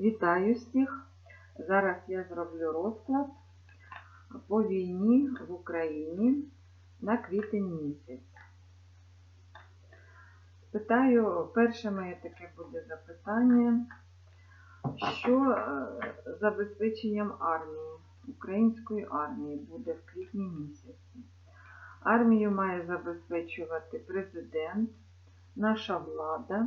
Вітаю всіх! Зараз я зроблю розклад по війні в Україні на квітень місяць. Питаю, перше моє таке буде запитання, що е, забезпеченням армії, української армії буде в квітні місяці. Армію має забезпечувати президент, наша влада.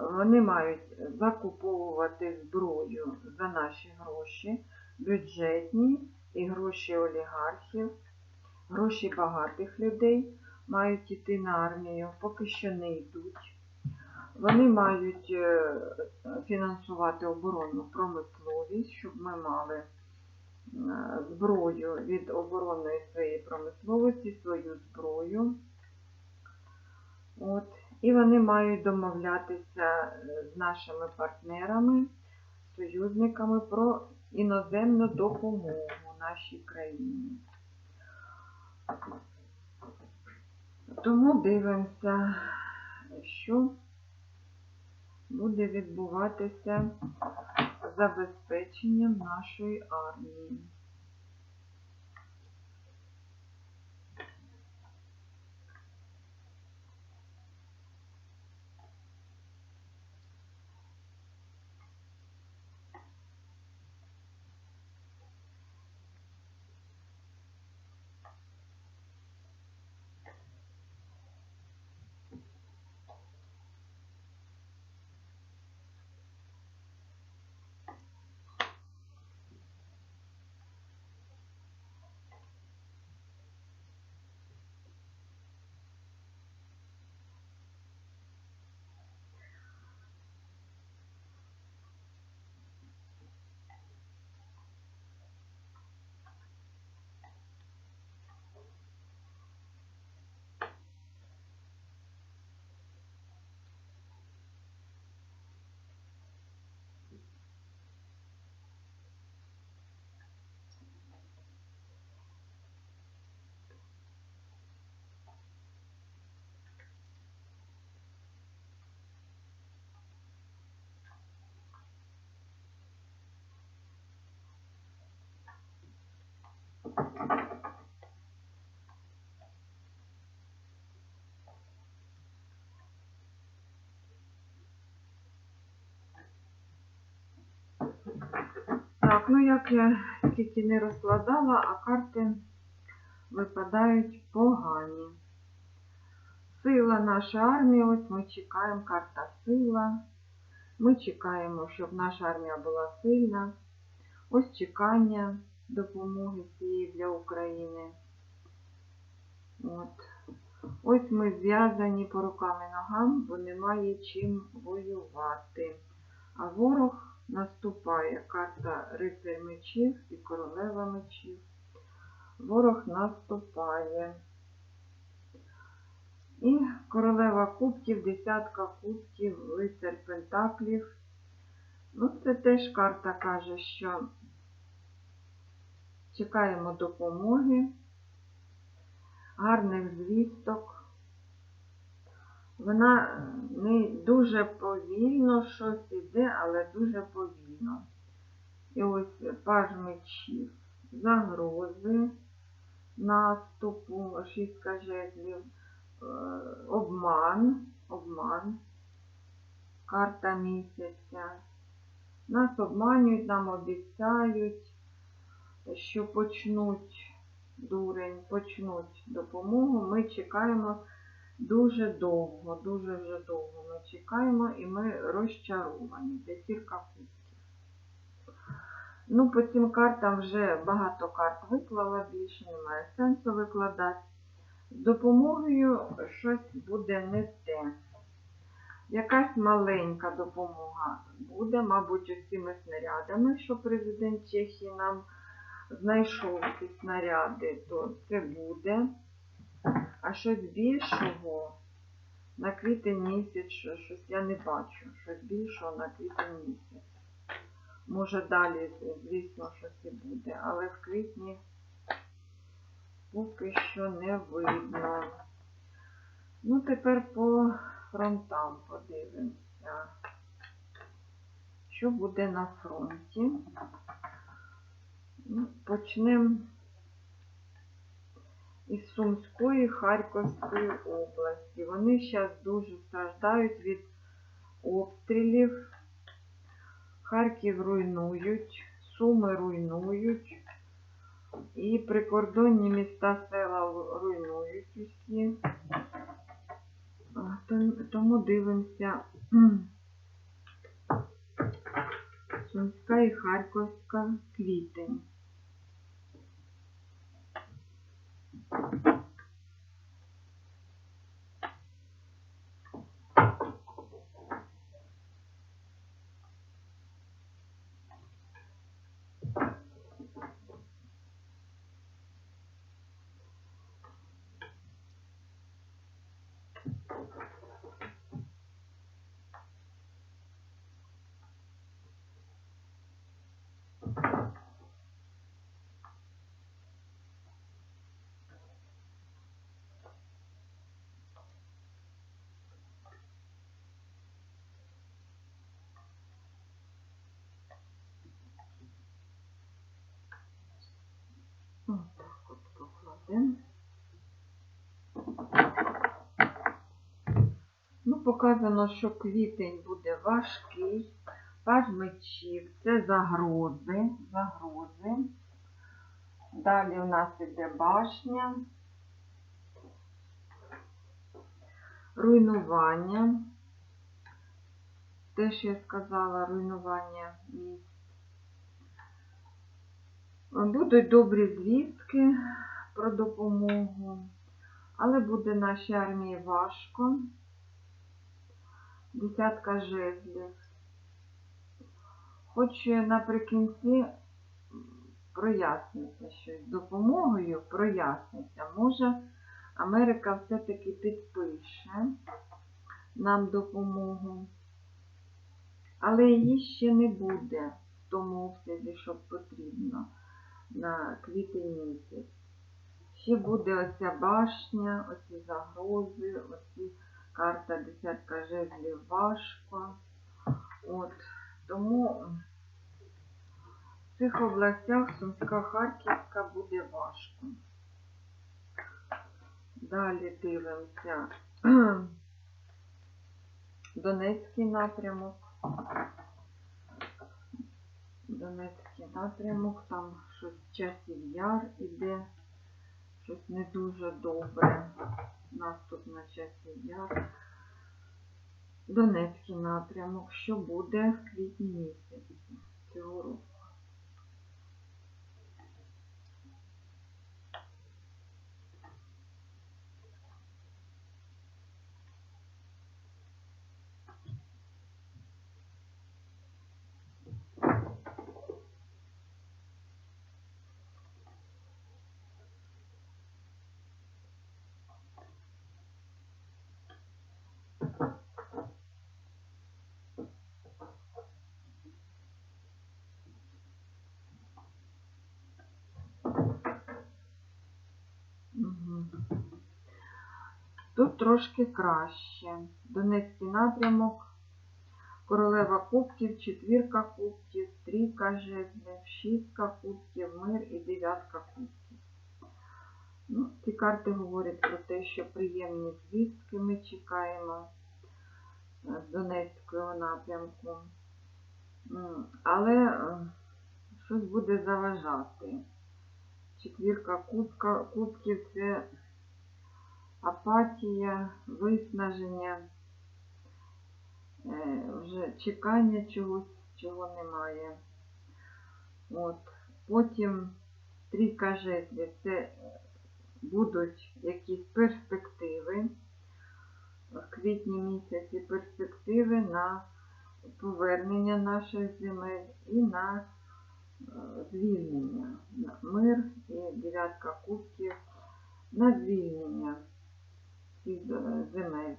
Вони мають закуповувати зброю за наші гроші, бюджетні і гроші олігархів, гроші багатих людей мають йти на армію, поки що не йдуть. Вони мають е, фінансувати оборонну промисловість, щоб ми мали е, зброю від оборонної своєї промисловості, свою зброю. От. І вони мають домовлятися е, з нашими партнерами, союзниками про іноземну допомогу нашій країні. Тому дивимося, що буде відбуватися забезпеченням нашої армії. Так, ну як я тільки не розкладала, а карти випадають погані. Сила нашої армії, ось ми чекаємо карта сила. Ми чекаємо, щоб наша армія була сильна. Ось чекання допомоги цієї для України. От. Ось ми зв'язані по рукам і ногам, бо немає чим воювати. А ворог наступає карта рицарь мечів і королева мечів. Ворог наступає. І королева кубків, десятка кубків, лицар пентаклів. Ну, це теж карта каже, що чекаємо допомоги, гарних звісток. Вона не дуже повільно щось іде, але дуже повільно. І ось паж мечів, загрози, наступу, шістка жезлів, е, обман, обман, карта місяця. Нас обманюють, нам обіцяють, що почнуть дурень, почнуть допомогу. Ми чекаємо дуже довго, дуже вже довго ми чекаємо і ми розчаровані. П'ятірка кубків. Ну, по цим картам вже багато карт виклала, більше немає сенсу викладати. З допомогою щось буде не те. Якась маленька допомога буде, мабуть, цими снарядами, що президент Чехії нам знайшов ці снаряди, то це буде. А щось більшого на квітень місяць, що- щось я не бачу. Щось більшого на квітень місяць. Може далі, звісно, щось і буде, але в квітні поки що не видно. Ну, тепер по фронтам подивимося. що буде на фронті. Ну, Почнемо із Сумської Харківської області. Вони зараз дуже страждають від обстрілів. Харків руйнують, Суми руйнують. І прикордонні міста села руйнують усі. Тому дивимося Сумська і Харківська квітень. Thank you. Покладемо. Ну, показано, що квітень буде важкий, паж мечів, це загрози, загрози. Далі у нас іде башня, руйнування. Те, що я сказала, руйнування міст. Будуть добрі звістки про допомогу, але буде нашій армії важко. Десятка жезлів. Хоч наприкінці проясниться щось допомогою, проясниться. Може, Америка все-таки підпише нам допомогу, але її ще не буде в тому обсязі, що потрібно на квітень місяць. Ще буде оця башня, оці загрози, оці карта десятка жезлів важко. От, тому в цих областях Сумська Харківська буде важко. Далі дивимося Донецький напрямок. Донецький напрямок, там щось часів яр іде, щось не дуже добре. Наступ на часів яр. Донецький напрямок, що буде в квітні місяці цього року. Тут трошки краще. Донецький напрямок, королева кубків, четвірка кубків, трійка жезлів, шістка кубків, мир і дев'ятка кубків. Ну, ці карти говорять про те, що приємні звістки ми чекаємо е, з Донецького напрямку. Але е, щось буде заважати. Четвірка кубка, кубків це апатія, виснаження, е, вже чекання чогось, чого немає. От. Потім трійка жезлів це будуть якісь перспективи в квітні місяці, перспективи на повернення наших земель і на е, звільнення, на мир і дев'ятка кубків на звільнення цих е, земель.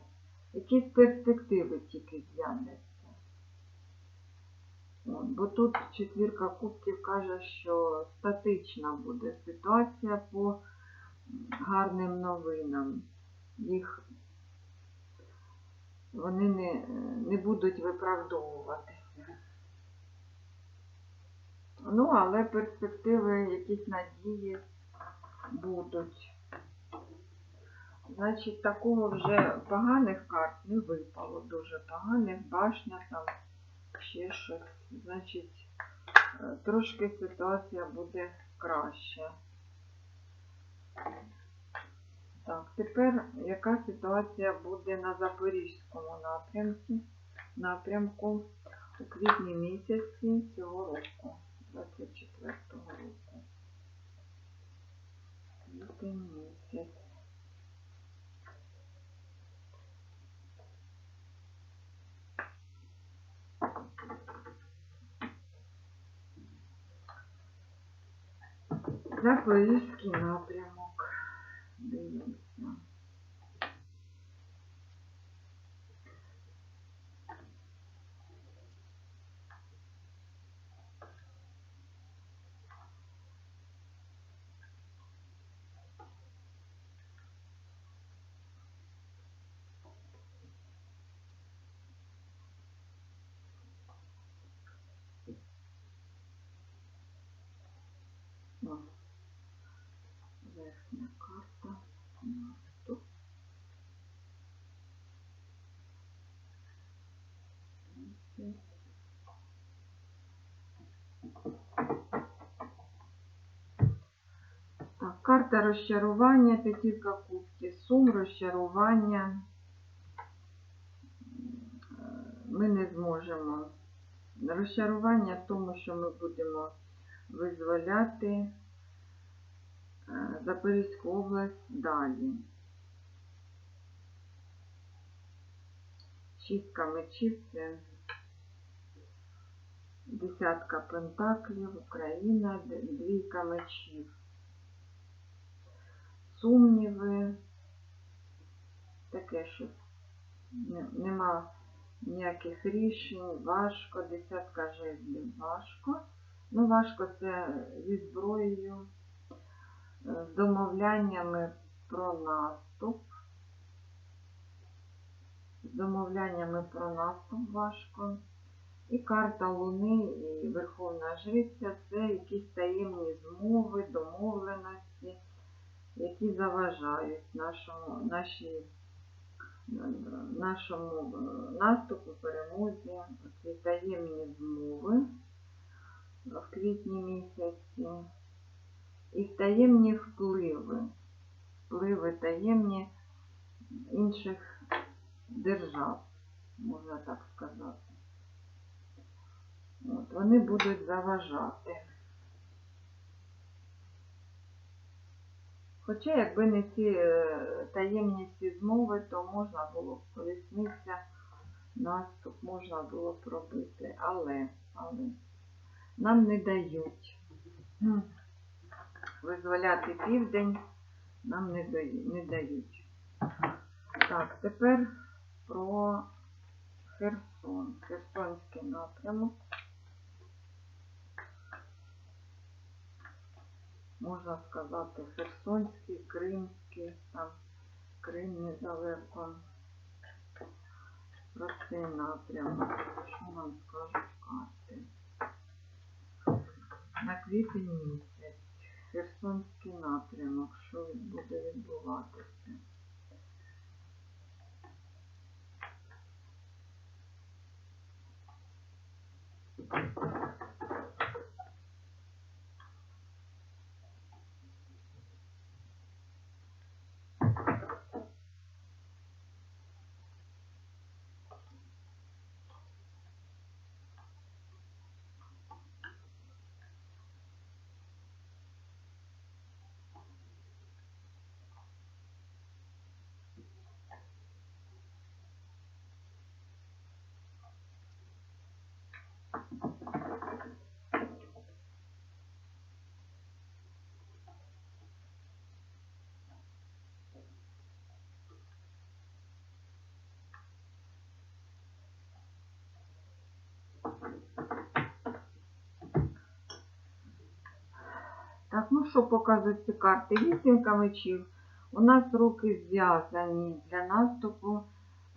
Якісь перспективи тільки з'являться. Бо тут четвірка кубків каже, що статична буде ситуація по гарним новинам. Їх вони не, не будуть виправдовуватися. Ну, але перспективи, якісь надії будуть. Значить, такого вже поганих карт не випало, дуже поганих, башня там, ще щось. Значить, е, трошки ситуація буде краща. Так, тепер яка ситуація буде на Запорізькому напрямку, напрямку у квітні місяці цього року, 24-го року. Квітень місяць. Запорізький напрямок. Дивимося. Карта. Наступ. Так, карта розчарування, п'ятірка кубків, сум, розчарування. Ми не зможемо. Розчарування тому, що ми будемо визволяти Запорізьку область далі. Шістка мечів це десятка пентаклів, Україна, двійка мечів. Сумніви, таке щось. Нема ніяких рішень, важко, десятка жезлів важко. Ну, важко це зі зброєю, е, з домовляннями про наступ. З домовляннями про наступ важко. І карта Луни і Верховна Жриця це якісь таємні змови, домовленості, які заважають нашому, нашій, нашому е, наступу, перемозі. Ці таємні змови в квітні місяці. І таємні впливи, впливи таємні інших держав, можна так сказати. От, вони будуть заважати. Хоча, якби не ці е, таємні ці змови, то можна було б колісниця, наступ можна було б робити, але, але нам не дають. Визволяти південь нам. Не дають. Так, тепер про Херсон. Херсонський напрямок. Можна сказати, Херсонський, Кримський, там Крим недалеко. Про цей напрямок. Що нам скажуть карти? На квітень місяць. Херсонський напрямок. Що буде відбуватися? Так, ну що показують ці карти? Вісімка мечів. У нас руки зв'язані для наступу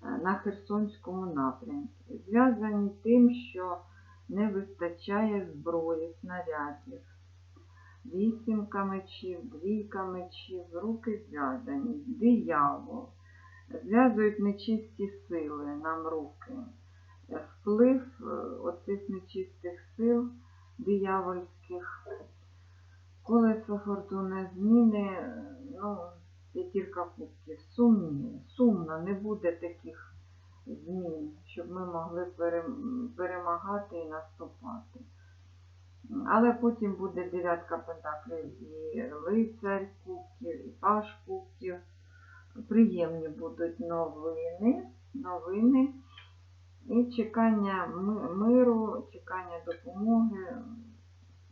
е, на Херсонському напрямку. Зв'язані тим, що не вистачає зброї, снарядів. Вісімка мечів, двійка мечів, руки зв'язані, диявол. Зв'язують нечисті сили нам руки. Вплив е, оцих нечистих сил диявольських. Колесо фортуни зміни, е, ну, п'ятірка кубків, сумні, сумно, не буде таких змін, щоб ми могли перемагати і наступати. Але потім буде дев'ятка пентаклів і лицар кубків, і паш кубків. Приємні будуть новини, новини і чекання миру, чекання допомоги.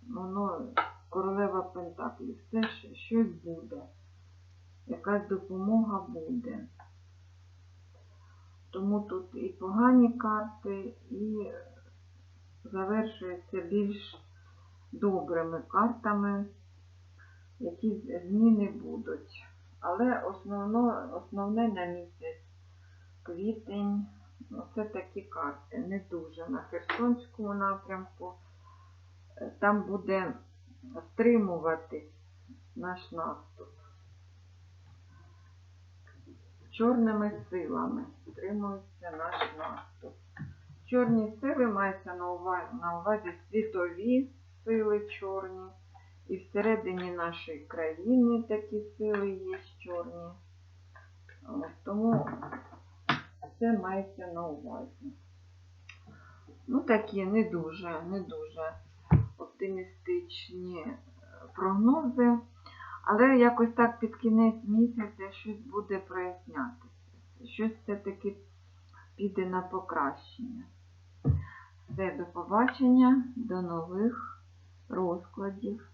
Воно королева пентаклів. Ж- щось буде. Якась допомога буде. Тому тут і погані карти, і завершується більш добрими картами, якісь зміни будуть. Але основно, основне на місяць квітень, ну, це такі карти, не дуже на Херсонському напрямку. Е, Там буде стримуватись наш наступ. Чорними силами стримується наш наступ. Чорні сили мається на увазі, на увазі світові сили чорні. І всередині нашої країни такі сили є чорні. Тому це мається на увазі. Ну, такі не дуже, не дуже оптимістичні е, прогнози. Але якось так під кінець місяця щось буде прояснятися. Щось все-таки піде на покращення. Все, до побачення, до нових розкладів.